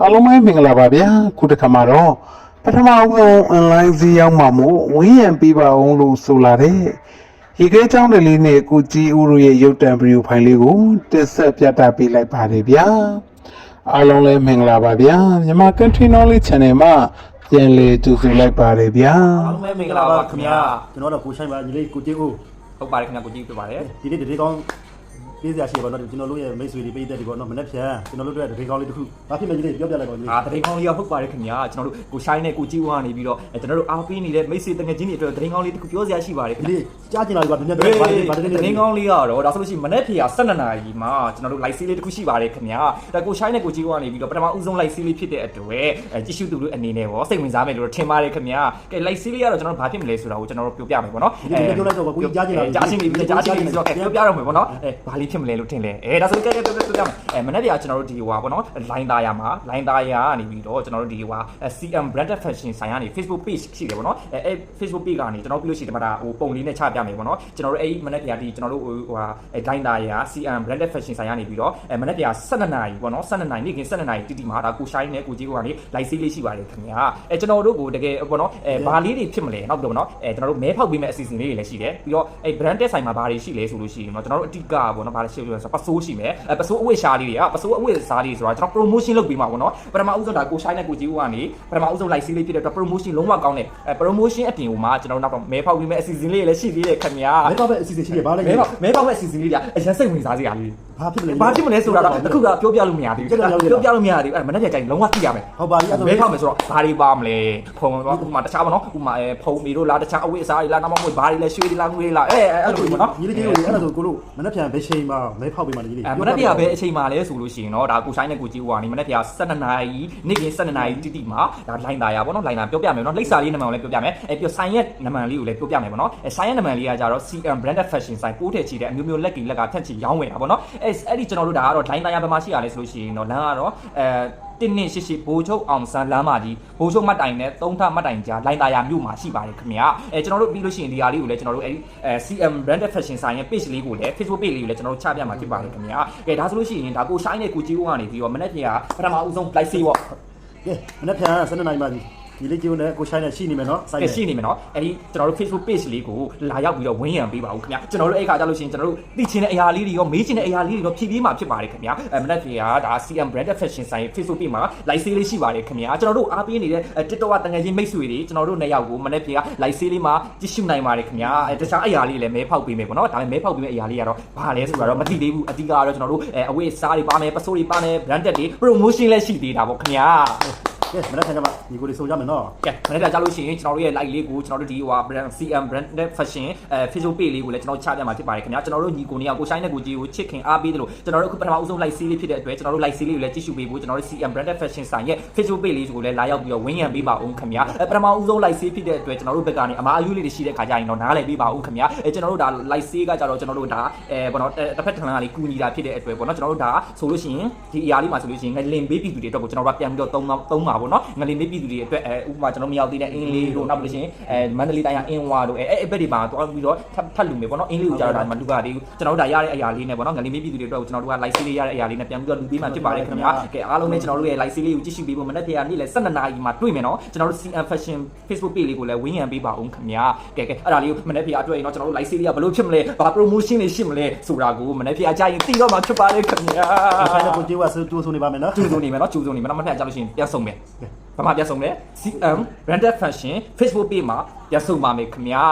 အားလုံးပဲမင်္ဂလာပါဗျာခုတစ်ခါမှာတော့ပထမအဆုံး online ဈေးရောက်မှာမို့ဝင်းရံပေးပါအောင်လို့ဆိုလာတဲ့ရေခဲချောင်းတလေးနဲ့ကိုကြီးဦးတို့ရဲ့ရုပ်တံဗီဒီယိုဖိုင်လေးကိုတက်ဆက်ပြသပေးလိုက်ပါတယ်ဗျာအားလုံးလည်းမင်္ဂလာပါဗျာမြန်မာ Country Knowledge Channel မှာပြန်လည်ကြိုဆိုလိုက်ပါတယ်ဗျာအားလုံးပဲမင်္ဂလာပါခင်ဗျာကျွန်တော်တော့ကိုဆိုင်ပါညီလေးကိုကျေးဦးဟုတ်ပါတယ်ခင်ဗျာကိုကြည့်ပြပါတယ်ဒီနေ့တရေကောင်း ပေးစရာရှိပါတော့ကျွန်တော်တို့ရဲ့မိတ်ဆွေတွေပေးတဲ့ဒီပေါ့နော်မနေ့ဖြန်ကျွန်တော်တို့တို့တရေကောင်းလေးတစ်ခုဘာဖြစ်လဲညီလေးပြောပြလိုက်ပါညီလေးအာတရင်ကောင်းလေးကဟုတ်ပါတယ်ခင်ဗျာကျွန်တော်တို့ကိုရှိုင်းနဲ့ကိုကြည့်ဝါနေပြီးတော့အဲကျွန်တော်တို့အားပေးနေတဲ့မိတ်ဆွေတငယ်ချင်းတွေအတွက်တရင်ကောင်းလေးတစ်ခုပြောစရာရှိပါတယ်ခင်ဒီဗျာနေ့ကြားကျင်လာပြီပါမြန်မြန်တပြောပါဘာတရရေင်းလေးကောင်းလေးကတော့ဒါဆိုလို့ရှိရင်မနေ့ဖေက12နာရီမှာကျွန်တော်တို့ live ဆေးလေးတစ်ခုရှိပါတယ်ခင်ဗျာဒါကိုရှိုင်းနဲ့ကိုကြည့်ဝါနေပြီးတော့ပထမဦးဆုံး live ဆေးလေးဖြစ်တဲ့အတွက်အဲကြည့်ရှုသူတို့အနေနဲ့ရောစိတ်ဝင်စားမယ်လို့ထင်ပါတယ်ခင်ဗျာကဲ live ဆေးလေးကတော့ကျွန်တော်တို့ဘာဖြစ်မလဲဆိုတာကိုကျွန်တော်တို့ပြောပြမယ်ပေါ့နော်ဒီနေ့ပြောလိုက်တော့ကိုကြီးကြားကျင်လာပြီ ကြားချင်းပြီကြားချင်းပြီဆိုတော့ကဲပြောပြတော့မယ်ပေါ့နော်အဲဘာလေးဖြစ်မလဲလို့ထင်လဲအဲဒါဆိုကဲကဲပြောပြောပြမယ်အဲမနေ့ကကျွန်တော်တို့ဒီဟွာပေါ့နော် line သားရမှာ line သားရကနေပြီးတော့ကျွန်တော်တို့ဒီဟွာ CM branded fashion ဆိုင်ကနေ Facebook page ရှိတယ်ပေါ့နော်အဲအဲ Facebook page ကနေကျွန်တော်ပြီးလို့ရှိရင်ဒီမှာဒါဟိုပုံလေးနဲ့ချပြမယ်ပေါ့နော်ကျွန်တော်တို့အဲ့ဒီမနေ့ကဒီကျွန်တော်တို့ဟိုဟွာ line သားရ CM branded fashion ဆိုင်ကနေပြီးတော့အဲမနေ့က12နာရီပေါ့နော်12နာရီနေ့က12နာရီတိတိမှာဒါကိုရှိုင်းနဲ့ကိုကြီးကိုကနေ live ဆေးလေးရှိပါတယ်ခင်ဗျာအဲကျွန်တော်တို့ကိုတကယ်ပေါ့နော်အဲဘာလေးတွေဖြစ်မလဲနောက်ပြီးတော့ပေါ့နော်အဲကျွန်တော်တို့မဲဖောက်ပေးမဲ့အစီအစဉ်လေးတွေလည်းရှိတယ်ပြီးတော့အဲ branded ဆိုင်မှာဘာတွေရှိလဲဆိုလို့ရှိရင်တော့ကျွန်တော်တို့အတိကပေါ့နော်ဘာလဲရှိလို့ဆိုတော့ပစိုးရှိမယ်အဲပစိုးအဝတ်ရှားလေးတွေကပစိုးအဝတ်စားလေးဆိုတာကျွန်တော် promotion လုပ်ပေးမှာပေါ့နော်ပထမဦးဆုံးဒါကိုရှိုင်းနဲ့ကိုကြီးဦးကနေပထမဦးဆုံး live ဆေးလေးဖြစ်တဲ့အတွက် promotion လုံးဝကောင်းတယ်အဲ promotion အပြင်ဟိုမှာကျွန်တော်တို့နောက်တော့မဲဖောက်ပေးမဲ့အစီအစဉ်လေးတွေလည်းရှိသေးတယ်ခင်ဗျာမဲတော့ပဲအစီအစဉ်ရှိတယ်ဘာလဲမဲဖောက်မဲဖောက်မဲ့အစီအစဉ်လေးတွေကအရင်စိတ်ဝင်စားစရာလေးဘာဖြစ်လဲဘာဖြစ်မလဲဆိုတာတော့အခုကပြောပြလို့မရသေးဘူးပြောပြလို့မရသေးဘူးအဲ့မနေ့ကကြိုင်လုံးဝသိရမယ်ဟုတ်ပါပြီအဲ့ဒါမဲဖောက်မယ်ဆိုတော့ဘာတွေပါမလဲဖုံတော့ဥပမာတခြားပါနော်ဥပမာအဲဖုံမီတို့လားတခြားအဝတ်အစားတွေလားနောက်မှမဟုတ်ဘာတွေလဲရွှေတွေလားငွေတွေလားအဲအဲ့လိုပေါ့နော်ညီလေးကျေးဦးအဲ့ဒါဆိုကိုလို့မနေ့ဖြန်ဘယ်ချိန်မှာမဲဖောက်ပေးမှညီလေးအဲမနေ့ကပဲအချိန်မှလဲဆိုလို့ရှိရင်တော့ဒါကိုဆိုင်နဲ့ကိုကြီးဟွာနေမနေ့က12နာရီနေ့က12နာရီတိတိမှာဒါလိုင်းသားရပါတော့လိုင်းသားပြောပြမယ်နော်လိပ်စာလေးနံပါတ်ကိုလည်းပြောပြမယ်အဲပြီးဆိုင်ရဲ့နံပါတ်လေးကိုလည်းပြောပြမယ်ပေါ့နော်အဲဆိုင်ရဲ့နံပါတ်လေးကကြတော့ CM branded fashion ဆိုင်ပိုးထည့်ချီတဲ့အမျိုးမျိုးလက်ကင်လက်ကထက်ချီရောင်းဝယ်တာပေါ့နော်အဲအဲ့ဒီကျွန်တော်တို့ဒါကတော့လိုင်းသားရဘယ်မှာရှိရလဲဆိုလို့ရှိရင်တော့လမ်းကတော့အဲတင်းနှင့်ရှိရှိဘိုးချုပ်အောင်ဆန်းလမ်းမကြီးဘိုးချုပ်မတ်တိုင်နဲ့သုံးထမတ်တိုင်ကြားလိုင်းသားရမြို့မှာရှိပါတယ်ခင်ဗျာအဲကျွန်တော်တို့ပြီးလို့ရှိရင်ဒီဟာလေးကိုလည်းကျွန်တော်တို့အဲဒီအဲ CM branded fashion ဆိုင်ရဲ့ page လေးကိုလည်း Facebook page လေးကိုလည်းကျွန်တော်တို့ချပြမှာဖြစ်ပါတယ်ခင်ဗျာကဲဒါဆိုလို့ရှိရင်ဒါကိုရှိုင်းနဲ့ကိုကြီးဦးကနေပြီးတော့မနေ့ကပထမဦးဆုံး live ဆေးပေါ့ကဲမနေ့ဖြန်12နိုင်ပါ ပြီညီလေးကျေးဦးနဲ့ကိုဆိုင်နဲ့ရှိနေမယ်နော်ဆိုင်ကဲရှိနေမယ်နော်အဲဒီကျွန်တော်တို့ Facebook page လေးကိုလာရောက်ပြီးတော့ဝင်းရံပေးပါဦးခင်ဗျာကျွန်တော်တို့အဲ့ခါကြလို့ရှိရင်ကျွန်တော်တို့သိချင်တဲ့အရာလေးတွေရောမေးချင်တဲ့အရာလေးတွေရောဖြည့်ပေးမှာဖြစ်ပါတယ်ခင်ဗျာအဲမနေ့ကဒါ CM branded fashion ဆိုင် Facebook page မှာ live sale လေးရှိပါတယ်ခင်ဗျာကျွန်တော်တို့အားပေးနေတဲ့ TikTok ကတငယ်ချင်းမိတ်ဆွေတွေကျွန်တော်တို့နှစ်ယောက်ကိုမနေ့က live sale လေးမှာကြည့်ရှုနိုင်ပါတယ်ခင်ဗျာအဲတခြားအရာလေးလည်းမဲဖောက်ပေးမယ်ပေါ့နော်ဒါပေမဲ့မဲဖောက်ပေးမယ့်အရာလေးကတော့ဘာလဲဆိုတာတော့မသိသေးဘူးအတိကတော့ကျွန်တော်တို့အဲအဝတ်အစားတွေပါမယ်ပစိုးတွေပါမယ် branded တွေ promotion လည်းရှိသေးတာပေါ့ခင်ဗျာ ကဲမနေ့ဖြန်ကမှညီကိုလေးဆိုကြမယ်နော်ကဲမနေ့ကကြားလို့ရှိရင်ကျွန်တော်တို့ရဲ့ like လေးကိုကျွန်တော်တို့ဒီဟို brand CM branded fashion အဲ Facebook page လေးကိုလည်းကျွန်တော်ချပြမှာဖြစ်ပါတယ်ခင်ဗျာကျွန်တော်တို့ညီကိုနေကကိုဆိုင်နဲ့ကိုကြီးကိုချစ်ခင်အားပေးတယ်လို့ကျွန်တော်တို့အခုပထမဦးဆုံး like series ဖြစ်တဲ့အတွက်ကျွန်တော်တို့ like series ကိုလည်းကြည့်ရှုပေးဖို့ကျွန်တော်တို့ CM branded fashion ဆိုင်ရဲ့ Facebook page လေးကိုလည်းလာရောက်ပြီးတော့ဝင်းရံပေးပါဦးခင်ဗျာအဲပထမဦးဆုံး like series ဖြစ်တဲ့အတွက်ကျွန်တော်တို့ဘက်ကနေအမားအယူလေးတွေရှိတဲ့ခါကျရင်တော့နားလည်ပေးပါဦးခင်ဗျာအဲကျွန်တော်တို့ဒါ like series ကကြတော့ကျွန်တော်တို့ဒါအဲဘောနော်တစ်ဖက်တစ်လမ်းကလေးကူညီတာဖြစ်တဲ့အတွက်ပေါ့နော်ကျွန်တော်တို့ဒါဆိုလို့ရှိရင်ဒီအရာလေးမှာဆိုလို့ရှိရင်ငလင်ပေးပြည်သူတွေအတွက်ကိုကျွန်တော်တို့ပြန်ပြီးတော့သုံးသုံးပါပေါ့နော်ငလင်ပေးပြည်သူတွေအတွက်အဲဥပမာကျွန်တော်မရောက်သေးတဲ့အင်းလေးတို့နောက်ပြီးလို့ရှိရင်အဲမန္တလေးတိုင်းကအင်းဝါတို့အဲအဲ့ဘက်တွေမှာတွားပြီးတော့ထပ်ထပ်လူမယ်ပေါ့နော်အင်းလေးကိုကြာတော့ဒါမှလူကသေးဘူးကျွန်တော်တို့ဒါရတဲ့အရာလေးနဲ့ပေါ့နော်ငလင်ပေးပြည်သူတွေအတွက်ကိုကျွန်တော်တို့က live series ရတဲ့အရာလေးနဲ့ပြန်ပြီးတော့လူပေးမှဖြစ်ပါတယ်ခင်ဗျာကဲအားလုံးလည်းကျွန်တော်တို့ရဲ့ live series ကိုကြည့်ရှုပေးဖို့မနေ့ကနေ့လည်း12နာရီမှာတွေ့မယ်နော်ကျွန်တော်တို့ CM fashion Facebook page လေးကိုလည်းဝင်းရံပေးပါဦးခင်ဗျာကဲကဲအဲ့ဒါလေးကိုမနေ့ကအတွက်ရင်တော့ကျွန်တော်တို့ live series ကဘယ်လိုဖြစ်မလဲဘာ promotion တွေရှိမလဲဆိုတာကိုမနေ့ကကြာရင်သိတော့မှဖြစ်ပါတယ်ခင်ဗျာကိုဆိုင်နဲ့ကိုကျေးဦးဆူတူဆိုနေပါမယ်နော်ကျူစုံနေမယ်နော်ကျူစုံနေမယ်နော်မနေ့ကကြာလို့ရှိရင်ပြန်ဆုံးမယ်ဘာမှပြန်ဆုံးလဲ CM branded fashion Facebook page မှာပြန်ဆုံးပါမယ်ခင်ဗျာ